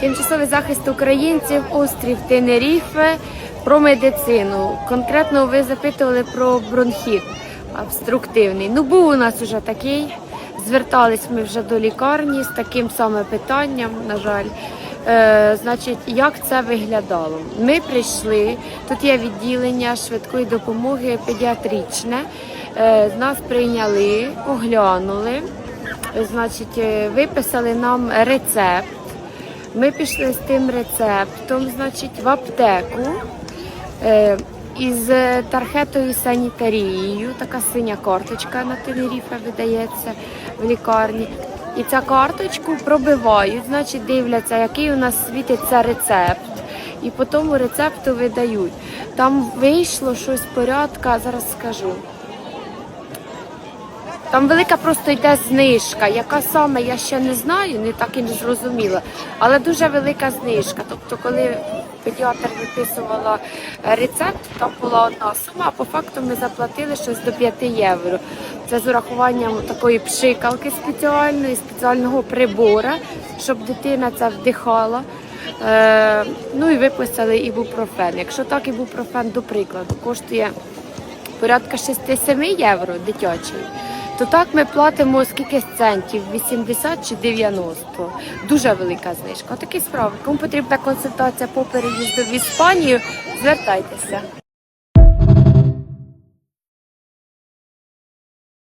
Тимчасовий захист українців, острів Тенеріфе, про медицину. Конкретно ви запитували про бронхіт обструктивний. Ну, був у нас вже такий. Звертались ми вже до лікарні з таким саме питанням, на жаль. Е, значить, як це виглядало? Ми прийшли, тут є відділення швидкої допомоги педіатричне. Е, нас прийняли, оглянули, значить, е, виписали нам рецепт. Ми пішли з тим рецептом, значить, в аптеку е, із тархетою санітарією. Така синя карточка на Тенеріфе видається в лікарні. І цю карточку пробивають, значить, дивляться, який у нас світиться рецепт. І по тому рецепту видають. Там вийшло щось порядка, зараз скажу. Там велика просто йде знижка. Яка саме я ще не знаю, не так і не зрозуміла. Але дуже велика знижка. Тобто, коли педіатр виписувала рецепт, там була одна сума, а по факту ми заплатили щось до 5 євро. Це з урахуванням такої пшикалки спеціальної, спеціального прибора, щоб дитина це вдихала. Е, ну і виписали ібупрофен. Якщо так ібупрофен, до прикладу, коштує порядка 6-7 євро дитячий, то так ми платимо скільки центів? 80 чи 90. Дуже велика знижка. Такі справи. Кому потрібна консультація по переїзду в Іспанію, звертайтеся.